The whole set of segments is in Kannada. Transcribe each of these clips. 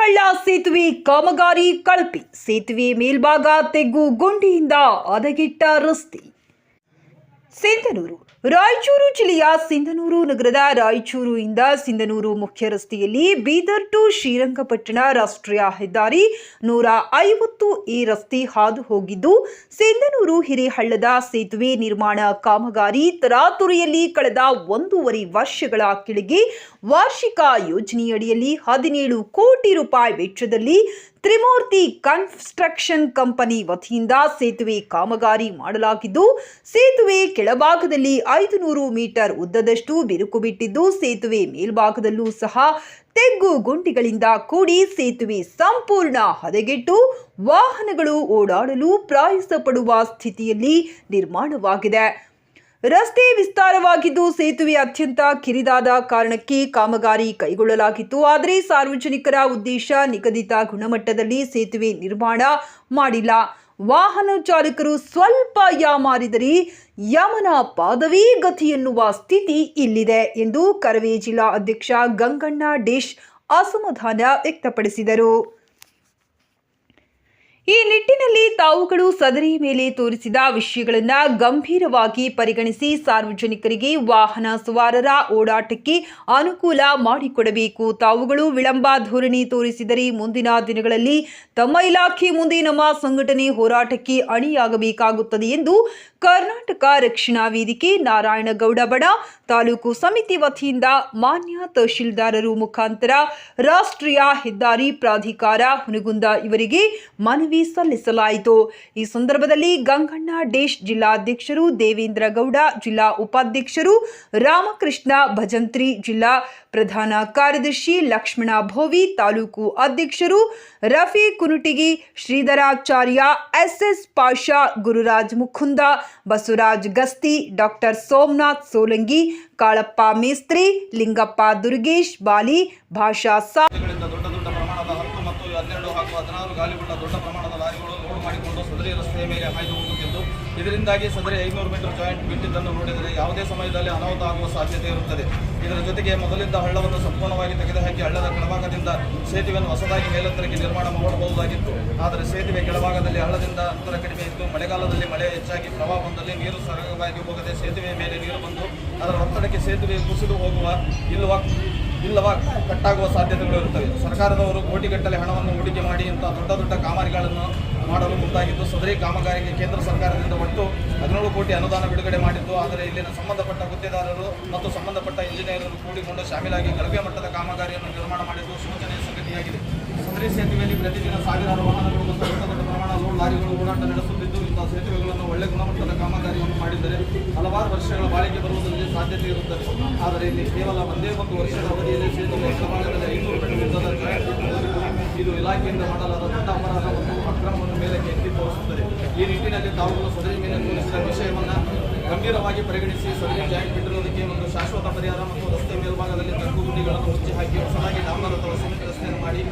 ಹಿರೇಹಳ್ಳ ಸೇತುವೆ ಕಾಮಗಾರಿ ಕಳಪೆ ಸೇತುವೆ ಮೇಲ್ಭಾಗ ತೆಗ್ಗು ಗುಂಡಿಯಿಂದ ಹದಗೆಟ್ಟ ರಸ್ತೆ. ಸಿಂಧನೂರು. ರಾಯಚೂರು ಜಿಲ್ಲೆಯ ಸಿಂಧನೂರು ನಗರದ ರಾಯಚೂರು ಇಂದ ಸಿಂಧನೂರು ಮುಖ್ಯ ರಸ್ತೆಯಲ್ಲಿ ಬೀದರ್ ಟು ಶ್ರೀರಂಗಪಟ್ಟಣ ರಾಷ್ಟ್ರೀಯ ಹೆದ್ದಾರಿ ನೂರ ಐವತ್ತು ಈ ರಸ್ತೆ ಹಾದು ಹೋಗಿದ್ದು, ಸಿಂಧನೂರು ಹಿರೇಹಳ್ಳದ ಸೇತುವೆ ನಿರ್ಮಾಣ ಕಾಮಗಾರಿ ತರಾತುರಿಯಲ್ಲಿ ಕಳೆದ ಒಂದೂವರೆ ವರ್ಷಗಳ ಕೆಳಗೆ ವಾರ್ಷಿಕ ಯೋಜನೆಯಡಿಯಲ್ಲಿ ಹದಿನೇಳು ಕೋಟಿ ರೂಪಾಯಿ ವೆಚ್ಚದಲ್ಲಿ ತ್ರಿಮೂರ್ತಿ ಕನ್ಸ್ಟ್ರಕ್ಷನ್ ಕಂಪನಿ ವತಿಯಿಂದ ಸೇತುವೆ ಕಾಮಗಾರಿ ಮಾಡಲಾಗಿದ್ದು, ಸೇತುವೆ ಕೆಳಭಾಗದಲ್ಲಿ ಐದು ನೂರು ಮೀಟರ್ ಉದ್ದದಷ್ಟು ಬಿರುಕು ಬಿಟ್ಟಿದ್ದು ಸೇತುವೆ ಮೇಲ್ಭಾಗದಲ್ಲೂ ಸಹ ತೆಗ್ಗು ಗುಂಡಿಗಳಿಂದ ಕೂಡಿ ಸೇತುವೆ ಸಂಪೂರ್ಣ ಹದಗೆಟ್ಟು ವಾಹನಗಳು ಓಡಾಡಲು ಪ್ರಾಯಸಪಡುವ ಸ್ಥಿತಿಯಲ್ಲಿ ನಿರ್ಮಾಣವಾಗಿದೆ. ರಸ್ತೆ ವಿಸ್ತಾರವಾಗಿದ್ದು ಸೇತುವೆ ಅತ್ಯಂತ ಕಿರಿದಾದ ಕಾರಣಕ್ಕೆ ಕಾಮಗಾರಿ ಕೈಗೊಳ್ಳಲಾಗಿತ್ತು. ಆದರೆ ಸಾರ್ವಜನಿಕರ ಉದ್ದೇಶ ನಿಗದಿತ ಗುಣಮಟ್ಟದಲ್ಲಿ ಸೇತುವೆ ನಿರ್ಮಾಣ ಮಾಡಿಲ್ಲ. ವಾಹನ ಚಾಲಕರು ಸ್ವಲ್ಪ ಯಾಮಾರಿದರೆ ಯಮನ ಪಾದವೇ ಗತಿ ಎನ್ನುವ ಸ್ಥಿತಿ ಇಲ್ಲಿದೆ ಎಂದು ಕರವೇ ಜಿಲ್ಲಾ ಅಧ್ಯಕ್ಷ ಗಂಗಣ್ಣ ಡೇಶ್ ಅಸಮಾಧಾನ ವ್ಯಕ್ತಪಡಿಸಿದರು. ಈ ನಿಟ್ಟಿನಲ್ಲಿ ತಾವುಗಳು ಸದರಿ ಮೇಲೆ ತೋರಿಸಿದ ವಿಷಯಗಳನ್ನು ಗಂಭೀರವಾಗಿ ಪರಿಗಣಿಸಿ ಸಾರ್ವಜನಿಕರಿಗೆ ವಾಹನ ಸವಾರರ ಓಡಾಟಕ್ಕೆ ಅನುಕೂಲ ಮಾಡಿಕೊಡಬೇಕು. ತಾವುಗಳು ವಿಳಂಬ ಧೋರಣೆ ತೋರಿಸಿದರೆ ಮುಂದಿನ ದಿನಗಳಲ್ಲಿ ತಮ್ಮ ಇಲಾಖೆ ಮುಂದೆ ನಮ್ಮ ಸಂಘಟನೆ ಹೋರಾಟಕ್ಕೆ ಅಣಿಯಾಗಬೇಕಾಗುತ್ತದೆ ಎಂದು ಕರ್ನಾಟಕ ರಕ್ಷಣಾ ವೇದಿಕೆ ನಾರಾಯಣಗೌಡ ಬಡ ತಾಲೂಕು ಸಮಿತಿ ವತಿಯಿಂದ ಮಾನ್ಯ ತಹಶೀಲ್ದಾರರು ಮುಖಾಂತರ ರಾಷ್ಟ್ರೀಯ ಹೆದ್ದಾರಿ ಪ್ರಾಧಿಕಾರ ಹುನಗುಂದ ಇವರಿಗೆ ಮನವಿ ಸಲ್ಲಿಸಲಾಯಿತು. ಈ ಸಂದರ್ಭದಲ್ಲಿ ಗಂಗಣ್ಣ ಡೇಶ್ ಜಿಲ್ಲಾಧ್ಯಕ್ಷರು ದೇವೇಂದ್ರ ಗೌಡ, ಜಿಲ್ಲಾ ಉಪಾಧ್ಯಕ್ಷರು ರಾಮಕೃಷ್ಣ, ಭಜಂತ್ರಿ ಜಿಲ್ಲಾ ಪ್ರಧಾನ ಕಾರ್ಯದರ್ಶಿ ಲಕ್ಷ್ಮಣ ಭೋವಿ, ತಾಲೂಕು ಅಧ್ಯಕ್ಷರು ರಫಿ ಕುನುಟಿಗಿ, ಶ್ರೀಧರಾಚಾರ್ಯ, ಎಸ್ಎಸ್ ಪಾಷಾ, ಗುರುರಾಜ್ ಮುಖುಂದ ಬಸವರಾಜ್ ಗಸ್ತಿ, ಡಾಕ್ಟರ್ ಸೋಮನಾಥ್ ಸೋಲಂಗಿ, ಕಾಳಪ್ಪ ಮೇಸ್ತ್ರಿ, ಲಿಂಗಪ್ಪ ದುರ್ಗೇಶ್ ಬಾಲಿ, ಭಾಷಾ ಸಾ ಗಳಿಂದ ದೊಡ್ಡ ದೊಡ್ಡ ಪ್ರಮಾಣದ ಹತ್ತು ಹನ್ನೆರಡು ಹಾಗೂ ಹದಿನಾರು ಗಾಲಿಗೊಂಡ ದೊಡ್ಡ ಪ್ರಮಾಣದ ಲಾರಿಗಳು ಲೋಡ್ ಮಾಡಿಕೊಂಡು ಸದರಿ ರಸ್ತೆಯ ಮೇಲೆ ಹಾಯ್ದು ಹೋಗುತ್ತಿದ್ದು, ಇದರಿಂದಾಗಿ ಸದರಿ ಐನೂರು ಮೀಟರ್ ಜಾಯಿಂಟ್ ಬಿಟ್ಟಿದ್ದನ್ನು ನೋಡಿದರೆ ಯಾವುದೇ ಸಮಯದಲ್ಲಿ ಅನಾಹುತ ಆಗುವ ಸಾಧ್ಯತೆ ಇರುತ್ತದೆ. ಇದರ ಜೊತೆಗೆ ಮೊದಲಿದ್ದ ಹಳ್ಳವನ್ನು ಸಂಪೂರ್ಣವಾಗಿ ತೆಗೆದುಹಾಕಿ ಹಳ್ಳದ ಕೆಳಭಾಗದಿಂದ ಸೇತುವೆಯನ್ನು ಹೊಸದಾಗಿ ಮೇಲೆತ್ತರಕ್ಕೆ ನಿರ್ಮಾಣ ಮಾಡಬಹುದಾಗಿತ್ತು. ಆದರೆ ಸೇತುವೆ ಕೆಳಭಾಗದಲ್ಲಿ ಹಳ್ಳದಿಂದ ಅಂತರ ಕಡಿಮೆ ಇತ್ತು ಮಳೆಗಾಲದಲ್ಲಿ ಮಳೆ ಹೆಚ್ಚಾಗಿ ಪ್ರವಾಹ ಬಂದಲ್ಲಿ ನೀರು ಸರಾಗವಾಗಿ ಹೋಗದೆ ಸೇತುವೆ ಮೇಲೆ ನೀರು ಬಂದು ಅದರ ಒತ್ತಡಕ್ಕೆ ಸೇತುವೆ ಕುಸಿದು ಹೋಗುವ ಇಲ್ಲವ ಇಲ್ಲವ ಕಟ್ಟಾಗುವ ಸಾಧ್ಯತೆಗಳು ಇರುತ್ತವೆ. ಸರ್ಕಾರದವರು ಕೋಟಿಗಟ್ಟಲೆ ಹಣವನ್ನು ಹೂಡಿಕೆ ಮಾಡಿ ಇಂಥ ದೊಡ್ಡ ದೊಡ್ಡ ಕಾಮಗಾರಿಗಳನ್ನು ಮಾಡಲು ಮುಂದಾಗಿದ್ದು, ಸದರಿ ಕಾಮಗಾರಿಗೆ ಕೇಂದ್ರ ಸರ್ಕಾರದಿಂದ ಒಟ್ಟು ಹದಿನೇಳು ಕೋಟಿ ಅನುದಾನ ಬಿಡುಗಡೆ ಮಾಡಿದ್ದು, ಆದರೆ ಇಲ್ಲಿನ ಸಂಬಂಧಪಟ್ಟ ಗುತ್ತಿದಾರರು ಮತ್ತು ಸಂಬಂಧಪಟ್ಟ ಇಂಜಿನಿಯರರು ಕೂಡಿಕೊಂಡು ಶಾಮೀಲಾಗಿ ಗಲಭೆ ಮಟ್ಟದ ಕಾಮಗಾರಿಯನ್ನು ನಿರ್ಮಾಣ ಮಾಡಿದ್ದು ಸೂಚನೆಯ ಸಂಗತಿಯಾಗಿದೆ. ಸದರಿ ಸೇತುವೆಯಲ್ಲಿ ಪ್ರತಿದಿನ ಸಾವಿರಾರು ವಾಹನಗಳು ಮತ್ತು ದೊಡ್ಡ ದೊಡ್ಡ ಪ್ರಮಾಣ ಲಾರಿಗಳು ಓಡಾಟ ಸೇತುವೆಗಳನ್ನು ಒಳ್ಳೆ ಗುಣಮಟ್ಟದ ಕಾಮಗಾರಿಯನ್ನು ಮಾಡಿದ್ದರೆ ಹಲವಾರು ವರ್ಷಗಳ ಬಾಳಿಕೆ ಬರುವುದರಲ್ಲಿ ಸಾಧ್ಯತೆ ಇರುತ್ತದೆ. ಆದರೆ ಇಲ್ಲಿ ಕೇವಲ ಒಂದೇ ಒಂದು ವರ್ಷದ ಅವಧಿಯಲ್ಲಿ ಸೇತುವೆ ಕೆಳಭಾಗದಲ್ಲಿ ಐನೂರು ಇದು ಇಲಾಖೆಯಿಂದ ಮಾಡಲಾದ ದೊಡ್ಡ ಅಪರಾಧ ಮತ್ತು ಅಕ್ರಮವನ್ನು ಮೇಲಕ್ಕೆ ಎತ್ತಿ ತೋರಿಸುತ್ತದೆ. ಈ ನಿಟ್ಟಿನಲ್ಲಿ ತಾವುಗಳು ಸದರಿ ಮೇಲೆ ತೋರಿಸಿದ ವಿಷಯವನ್ನು ಗಂಭೀರವಾಗಿ ಪರಿಗಣಿಸಿ ಸದರಿ ಜಾಯಿಂಟ್ ಬಿಟ್ಟಿರುವುದಕ್ಕೆ ಒಂದು ಶಾಶ್ವತ ಪರಿಹಾರ ಮತ್ತು ರಸ್ತೆ ಮೇಲ್ಭಾಗದಲ್ಲಿ ತಗ್ಗು ಗುಂಡಿಗಳನ್ನು ಮುಚ್ಚಿ ಹಾಕಿ ಹೊಸದಾಗಿ ಡಾಂಬರ್ ಅಥವಾ ಸಿಮೆಂಟ್ ರಸ್ತೆಯನ್ನು ಮಾಡಿ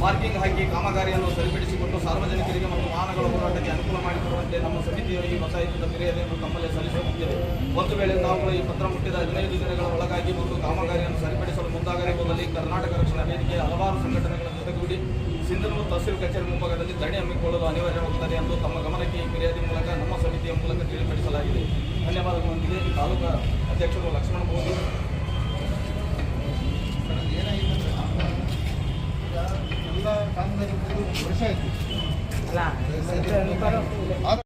ಮಾರ್ಕಿಂಗ್ ಹಾಕಿ ಕಾಮಗಾರಿಯನ್ನು ಸರಿಪಡಿಸಿಕೊಂಡು ಸಾರ್ವಜನಿಕರಿಗೆ ಮತ್ತು ವಾಹನಗಳ ಹೋರಾಟಕ್ಕೆ ಅನುಕೂಲ ಮಾಡಿಕೊಡುವಂತೆ ನಮ್ಮ ಸಮಿತಿಯು ಈ ಒತ್ತಾಯದಿಂದ ಫಿರ್ಯಾದಿಯನ್ನು ತಮ್ಮಲ್ಲಿ ಸಲ್ಲಿಸುತ್ತಿದ್ದೇವೆ ಒಂದು ವೇಳೆ ನಾವು ಈ ಪತ್ರ ಮುಟ್ಟಿದ ಹದಿನೈದು ದಿನಗಳ ಒಳಗಾಗಿ ಒಂದು ಕಾಮಗಾರಿಯನ್ನು ಸರಿಪಡಿಸಲು ಮುಂದಾಗಲಿರುವುದರಲ್ಲಿ ಕರ್ನಾಟಕ ರಕ್ಷಣಾ ವೇದಿಕೆ ಹಲವಾರು ಸಂಘಟನೆಗಳ ಜೊತೆಗೂಡಿ ಸಿಂಧನೂರು ತಹಸೀಲ್ ಕಚೇರಿ ಮುಂಭಾಗದಲ್ಲಿ ಧರಣಿ ಹಮ್ಮಿಕೊಳ್ಳಲು ಅನಿವಾರ್ಯವಾಗುತ್ತದೆ ಎಂದು ತಮ್ಮ ಗಮನಕ್ಕೆ ಈ ಫಿರ್ಯಾದಿ ಮೂಲಕ ನಮ್ಮ ಸಮಿತಿಯ ಮೂಲಕ ತಿಳಿಪಡಿಸಲಾಗಿದೆ. ಧನ್ಯವಾದಗಳೊಂದಿಗೆ ತಾಲೂಕಾ ಅಧ್ಯಕ್ಷರು ಲಕ್ಷ್ಮಣ ಬೋಧಿ ಎಲ್ಲ ಕಾಮಗಾರಿ